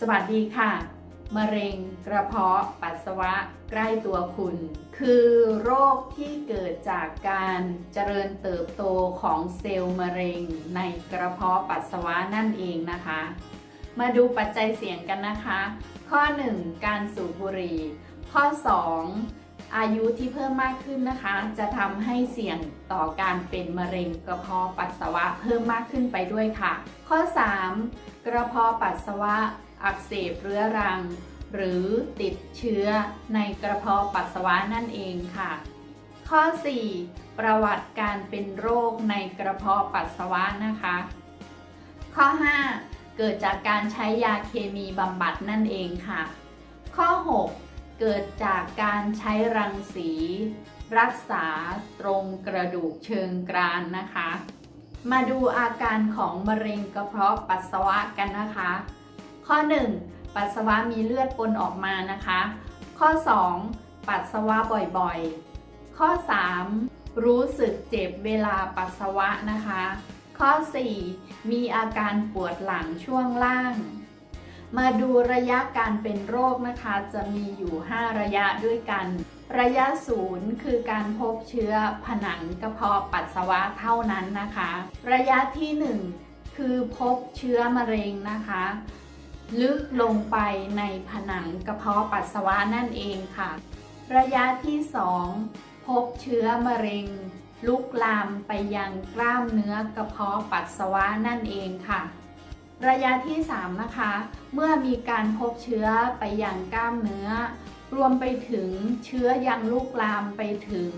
สวัสดีค่ะ มะเร็งกระเพาะปัสสาวะใกล้ตัวคุณ คือโรคที่เกิดจากการเจริญเติบโตของเซลล์มะเร็งในกระเพาะปัสสาวะนั่นเองนะคะ มาดูปัจจัยเสี่ยงกันนะคะ ข้อ 1 การสูบบุหรี่ ข้อ 2อายุที่เพิ่มมากขึ้นนะคะ จะทำให้เสี่ยงต่อการเป็นมะเร็งกระเพาะปัสสาวะเพิ่มมากขึ้นไปด้วยค่ะ ข้อ 3 กระเพาะปัสสาวะ อักเสบเรื้อรัง หรือติดเชื้อในกระเพาะปัสสาวะนั่นเองค่ะ ข้อ 4 ประวัติการเป็นโรคในกระเพาะปัสสาวะนะคะ ข้อ 5 เกิดจากการใช้ยาเคมีบำบัดนั่นเองค่ะ ข้อ 6 เกิดจากการใช้รังสี รักษาตรงกระดูกเชิงกรานนะคะมาดูอาการของมะเร็งกระเพาะปัสสาวะกันนะคะ ข้อ 1 ปัสสาวะมีเลือดปนออกมานะคะ ข้อ 2 ปัสสาวะบ่อยๆ ข้อ 3 รู้สึกเจ็บเวลาปัสสาวะนะคะ ข้อ 4 มีอาการปวดหลังช่วงล่าง มาดูระยะการเป็นโรคนะคะ จะมีอยู่ 5 ระยะด้วยกัน ระยะศูนย์คือการพบเชื้อผนังกระเพาะปัสสาวะเท่านั้นนะคะ ระยะที่ 1 คือพบเชื้อมะเร็งนะคะ ลึกลงไปในผนังกระเพาะปัสสาวะนั่นเองค่ะ ระยะที่ 2 พบเชื้อมะเร็ง ลุกลามไปยังกล้ามเนื้อกระเพาะปัสสาวะนั่นเองค่ะ ระยะที่ 3 นะคะ เมื่อมีการพบเชื้อไปยังกล้ามเนื้อ รวมไปถึงเชื้อยังลุกลามไปถึง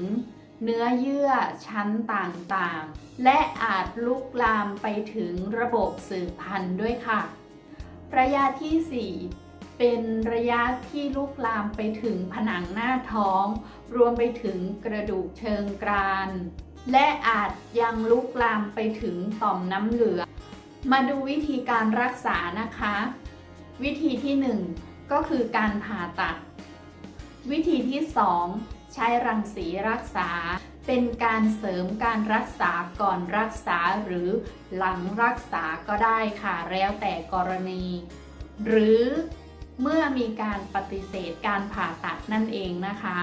เนื้อเยื่อชั้นต่างๆ และอาจลุกลามไปถึงระบบสืบพันธุ์ด้วยค่ะ ระยะที่ 4 เป็นระยะที่ลุกลามไปถึงผนังหน้าท้อง รวมไปถึงกระดูกเชิงกราน และอาจยังลุกลามไปถึงต่อมน้ำเหลือง มาดูวิธีการรักษานะคะ วิธีที่ 1 ก็คือการผ่าตัด วิธีที่ 2 ใช้รังสีรักษา เป็นการเสริมการรักษาก่อนรักษาหรือหลังรักษาก็ได้ค่ะ แล้วแต่กรณี หรือเมื่อมีการปฏิเสธการผ่าตัดนั่นเองนะคะ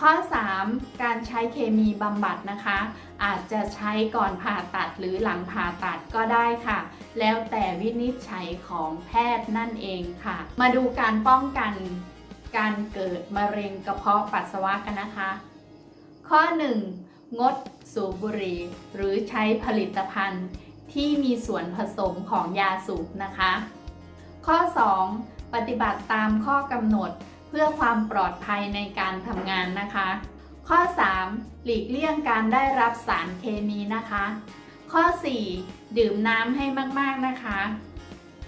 ข้อ 3 การใช้เคมีบำบัดนะคะ อาจจะใช้ก่อนผ่าตัดหรือหลังผ่าตัดก็ได้ค่ะ แล้วแต่วินิจฉัยของแพทย์นั่นเองค่ะ มาดูการป้องกัน การเกิดมะเร็งกระเพาะปัสสาวะกันนะคะ ข้อ 1 งดสูบบุหรี่หรือใช้ผลิตภัณฑ์ที่มีส่วนผสมของยาสูบนะคะ ข้อ 2 ปฏิบัติตามข้อกำหนดเพื่อความปลอดภัยในการทำงานนะคะ ข้อ 3 หลีกเลี่ยงการได้รับสารเคมีนะคะ ข้อ 4 ดื่มน้ำให้มากๆนะคะ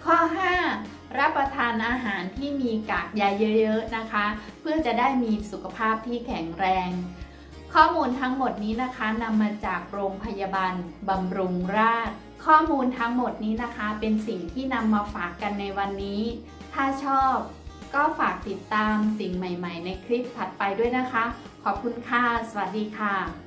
ข้อ 5 รับประทานอาหารที่มีกากใยเยอะๆนะคะ เพื่อจะได้มีสุขภาพที่แข็งแรง ข้อมูลทั้งหมดนี้นะคะนำมาจากโรงพยาบาลบำรุงราษฎร์ข้อมูลทั้งหมดนี้นะคะ เป็นสิ่งที่นำมาฝากกันในวันนี้ ถ้าชอบก็ฝากติดตามสิ่งใหม่ ๆ ในคลิปถัดไปด้วยนะคะ ขอบคุณค่ะ สวัสดีค่ะ